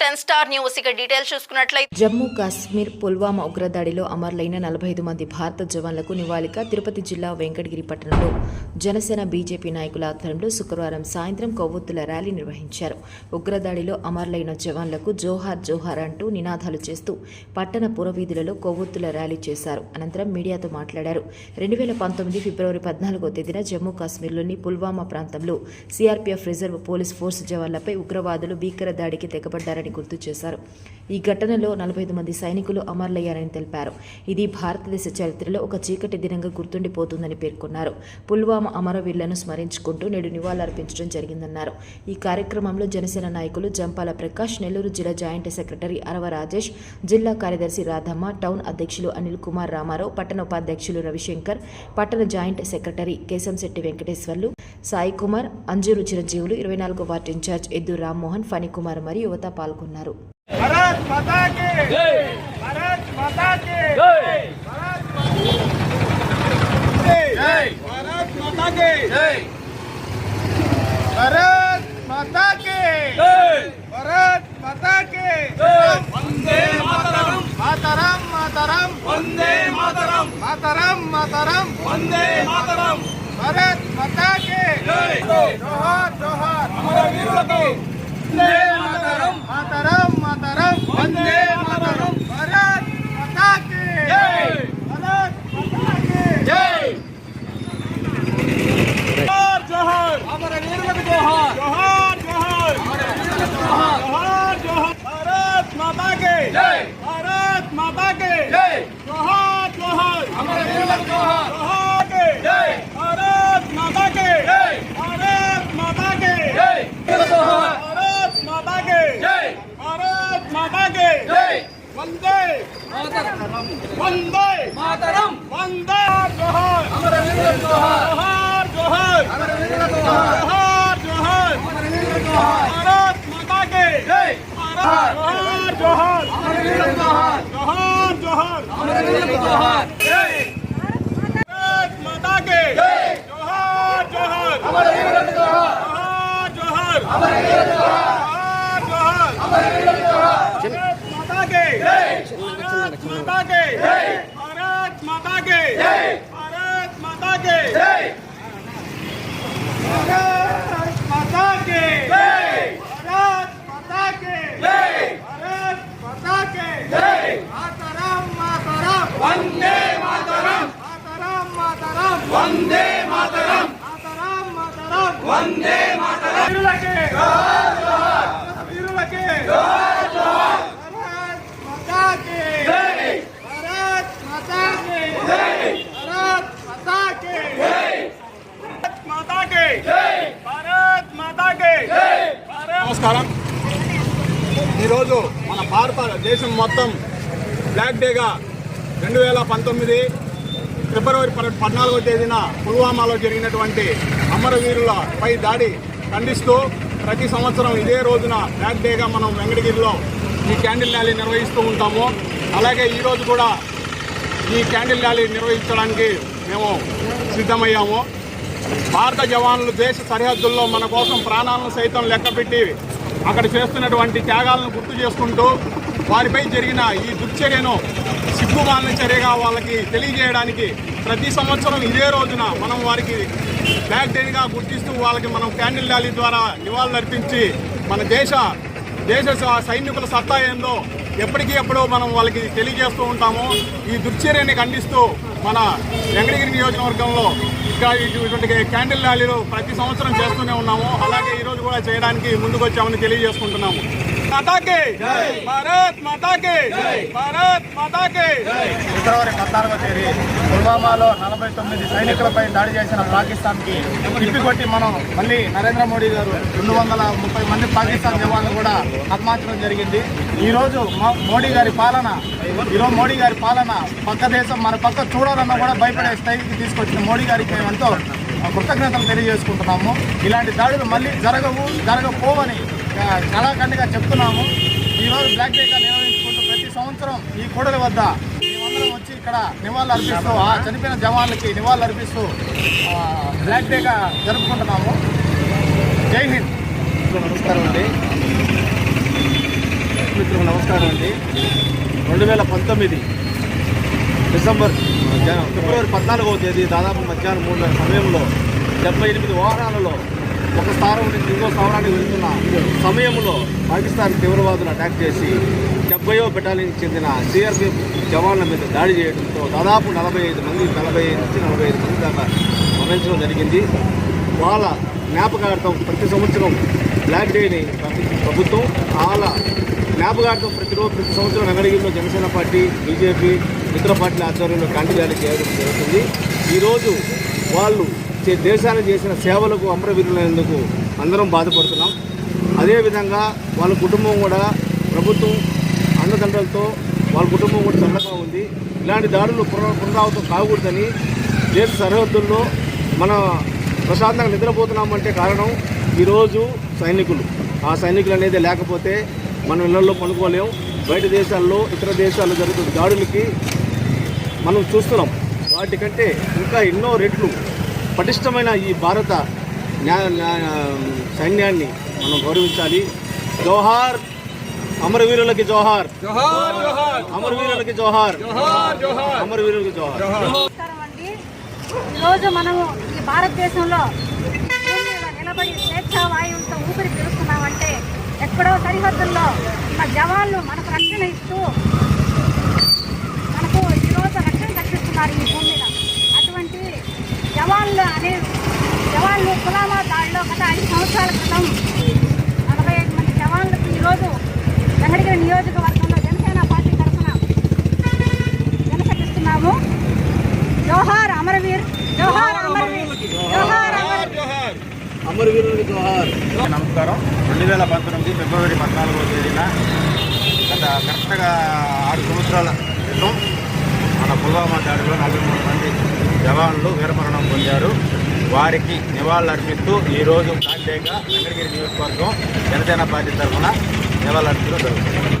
Ten star news. ఇక details చూసుకున్నట్లయితే జమ్మూ కాశ్మీర్ పుల్వామా ఉగ్రదాడిలో అమరులైన నలభై ఐదు మంది భారత జవాన్లకు నివాళిగా తిరుపతి జిల్లా వెంకటగిరి పట్టణంలో జనసేన బీజేపీ నాయకుల ఆధ్వర్యంలో శుక్రవారం సాయంత్రం కొవ్వొత్తుల ర్యాలీ నిర్వహించారు. ఉగ్రదాడిలో అమరులైన జవాన్లకు జోహార్ జోహార్ అంటూ నినాదాలు చేస్తూ పట్టణ పురవీధులలో కొవ్వొత్తుల ర్యాలీ చేశారు. అనంతరం మీడియాతో మాట్లాడారు. రెండు వేల పంతొమ్మిది ఫిబ్రవరి పద్నాలుగో తేదీన జమ్మూ కాశ్మీర్లోని పుల్వామా ప్రాంతంలో సీఆర్పీఎఫ్ రిజర్వ్ పోలీస్ ఫోర్స్ జవాన్లపై ఉగ్రవాదులు భీకర దాడికి తెగబడ్డారు చేశారని గుర్తు చేశారు. ఈ ఘటనలో నలభై ఐదు మంది సైనికులు అమరులయ్యారని తెలిపారు. ఇది భారతదేశ చరిత్రలో ఒక చీకటి దినంగా గుర్తుండిపోతుందని పేర్కొన్నారు. పుల్వామా అమరవీరులను స్మరించుకుంటూ నేడు నివాళులర్పించడం జరిగిందన్నారు. ఈ కార్యక్రమంలో జనసేన నాయకులు జంపాల ప్రకాష్ నెల్లూరు జిల్లా జాయింట్ సెక్రటరీ అరవ రాజేష్ జిల్లా కార్యదర్శి రాధమ్మ టౌన్ అధ్యక్షులు అనిల్ కుమార్ రామారావు పట్టణ ఉపాధ్యక్షులు రవిశంకర్ పట్టణ జాయింట్ సెక్రటరీ కేశంశెట్టి వెంకటేశ్వర్లు సాయి కుమార్ అంజూరు చిరంజీవులు ఇరవై నాలుగో వార్డు ఇన్ఛార్జ్ ఎద్దు రామ్మోహన్ ఫణికుమార్ మరియు యువత పాల్గొన్నారు. పాల్గొన్నారు. మాతరం. మాతరం వందే మాతరం. మాతరం మాతరం. వందే మాతరం. భారత్ మాతా కే జై. జోహార్ జోహార్. అమరవీరులకు వందే మాతరం. వందే! మాతరం! వందే జోహార్ అమరవీరుల జోహార్ జోహార్ అమరవీరుల జోహార్ జోహార్ జోహార్ అమరవీరుల జోహార్ భారత్ మాతా కే జై! భారత్ జోహార్ జోహార్ అమరవీరుల జోహార్ జోహార్ జోహార్ అమరవీరుల జోహార్ జై భారత్ మాతా కే జై జోహార్ జోహార్ అమరవీరుల జోహార్ జోహార్ జోహార్ అమరవీరుల జోహార్ జోహార్ అమరవీరుల జోహార్ భారత్ మాతా కే జై माता की। जय। भारत माता की। जय। भारत माता की। जय। भारत माता की। जय। भारत माता की। जय। भारत माता की। की मातरम मातरम। वंदे मातरम। मातरम मातरम। वंदे मातरम। मातरम मातरम। वंदे मातरम। वीरुलके जोहार నమస్కారం. ఈరోజు మన భారతదేశం మొత్తం బ్లాక్ డేగా రెండు వేల పంతొమ్మిది ఫిబ్రవరి పద్నాలుగో తేదీన పుల్వామాలో జరిగినటువంటి అమరవీరులపై దాడి ఖండిస్తూ ప్రతి సంవత్సరం ఇదే రోజున బ్లాక్ డేగా మనం వెంకటగిరిలో ఈ క్యాండిల్ ర్యాలీ నిర్వహిస్తూ ఉంటాము. అలాగే ఈరోజు కూడా ఈ క్యాండిల్ ర్యాలీ నిర్వహించడానికి మేము సిద్ధమయ్యాము. భారత జవాన్లు దేశ సరిహద్దుల్లో మన కోసం ప్రాణాలను సైతం లెక్కపెట్టి అక్కడ చేస్తున్నటువంటి త్యాగాలను గుర్తు చేసుకుంటూ వారిపై జరిగిన ఈ దుర్చర్యను సిగ్గుమాలిన చర్యగా వాళ్ళకి తెలియజేయడానికి ప్రతి సంవత్సరం ఇదే రోజున మనం వారికి బ్యాక్ డేగా గుర్తిస్తూ వాళ్ళకి మనం క్యాండిల్ ర్యాలీ ద్వారా నివాళులర్పించి మన దేశ దేశ సైనికుల సత్తా ఏందో ఎప్పటికీ ఎప్పుడో మనం వాళ్ళకి తెలియజేస్తూ ఉంటాము. ఈ దుర్చర్యని ఖండిస్తూ మన వెంకటగిరి నియోజకవర్గంలో ఇటువంటి క్యాండిల్ ర్యాలీలు ప్రతి సంవత్సరం చేస్తూనే ఉన్నాము. అలాగే ఈ రోజు కూడా చేయడానికి ముందుకు వచ్చామని తెలియజేసుకుంటున్నాము మాతాకి! భారత్ మాతాకి! ఫిబ్రవరి పద్నాలుగో తేదీ పుల్వామాలో నలభై తొమ్మిది సైనికులపై దాడి చేసిన పాకిస్తాన్కి తిప్పికొట్టి మనం మళ్ళీ నరేంద్ర మోడీ గారు రెండు వందల ముప్పై మంది పాకిస్తాన్ జవాన్లు కూడా హతమార్చడం జరిగింది. ఈరోజు మోడీ గారి పాలన ఈరోజు మోడీ గారి పాలన పక్క దేశం మన పక్క చూడాలన్నా కూడా భయపడే స్థాయికి తీసుకొచ్చిన మోడీ గారికి మేము ఎంతో కృతజ్ఞతలు తెలియజేసుకుంటున్నాము. ఇలాంటి దాడులు మళ్ళీ జరగవు జరగపోవని ఆ, కళాఖండిగా చెప్తున్నాము. ఈరోజు బ్లాక్ డేగా సంవత్సరం ఈ కోడల వద్ద మేమందరం వచ్చి ఇక్కడ నివాళులు అర్పిస్తూ ఆ చనిపోయిన జవాన్లకి నివాళులు అర్పిస్తూ బ్లాక్ డేగా జరుపుకుంటున్నాము. జై హింద్. నమస్కారం అండి. మిత్రులకు నమస్కారం అండి. రెండు వేల పంతొమ్మిది డిసెంబర్ ఫిబ్రవరి పద్నాలుగవ తేదీ దాదాపు మధ్యాహ్నం మూడు సమయంలో డెబ్బై ఎనిమిది వాహనాలలో ఒక స్థానం నుంచి ఇంకో స్థావరానికి వెళ్తున్న సమయంలో పాకిస్తాన్ తీవ్రవాదులు అటాక్ చేసి డెబ్బయో బెటాలియన్కి చెందిన సిఆర్పిఎఫ్ జవాన్ల మీద దాడి చేయడంతో దాదాపు నలభై ఐదు మంది నలభై ఐదు నుంచి నలభై ఐదు మంది దాకా మరణించడం జరిగింది. వాళ్ళ జ్ఞాపకార్థం ప్రతి సంవత్సరం బ్లాక్ డేని ప్రభుత్వం వాళ్ళ జ్ఞాపకార్థం ప్రతిరోజు ప్రతి సంవత్సరం నగరగిరిలో జనసేన పార్టీ బీజేపీ మిత్ర పార్టీల ఆధ్వర్యంలో క్యాంటీ ర్యాలీ చేయడం జరుగుతుంది. ఈరోజు వాళ్ళు చే- దేశానికి చేసిన సేవలకు అమరవీరులైనందుకు అందరం బాధపడుతున్నాం. అదేవిధంగా వాళ్ళ కుటుంబం కూడా ప్రభుత్వం అన్నదండ్రులతో వాళ్ళ కుటుంబం కూడా చల్లగా ఉంది. ఇలాంటి దాడులు పునరావృతం కాకూడదని దేశ సరిహద్దుల్లో మన ప్రశాంతంగా నిద్రపోతున్నామంటే కారణం ఈరోజు సైనికులు. ఆ సైనికులు అనేది లేకపోతే మనం ఇళ్ళలో పనుకోలేం బయట దేశాల్లో ఇతర దేశాల్లో జరుగుతున్న దాడులకి మనం చూస్తున్నాం. వాటికంటే ఇంకా ఎన్నో రెట్లు పటిష్టమైన ఈ భారత సైన్యాన్ని మనం గౌరవించాలి. జోహార్ అమరవీరులకి జోహార్. అమరవీరులకి జోహార్. అమరవీరులకి జోహార్. ఈరోజు మనము ఈ భారతదేశంలో నిలబడి స్వేచ్ఛా వాయువులతో ఊపిరి పీలుస్తున్నామంటే ఎక్కడో సరిహద్దుల్లో మన జవాన్లు మనకు రక్షణ ఇస్తూ మనకు ఈరోజు రక్షణ కల్పిస్తున్నారు ఈ భూమి మీద అటువంటి జవాన్లు అనే జవాన్లు పులామా దాడిలో గత ఐదు సంవత్సరాల క్రితం నలభై ఐదు మంది జవాన్లకు ఈరోజు వెంకటగిరి నియోజకవర్గంలో జనసేన పార్టీ తరఫున జనసకిస్తున్నాము జోహార్ అమరవీర్ జోహార్ అమరవీర్ జోహార్ అమరవీర్. జోహార్ జోహార్ నమస్కారం. రెండు వేల పంతొమ్మిది ఫిబ్రవరి పద్నాలుగో తేదీన గత కరెక్ట్గా ఆరు సంవత్సరాల క్రితం మన పుల్వామా దాడిలో నలభై మూడు మంది జవాన్లు వీరమరణం పొందారు. వారికి నివాళులర్పిస్తూ ఈరోజు బ్లాక్ డేగా వెంకటగిరి నియోజకవర్గం జనసేన పార్టీ తరఫున నివాళులర్పించడం జరుగుతుంది.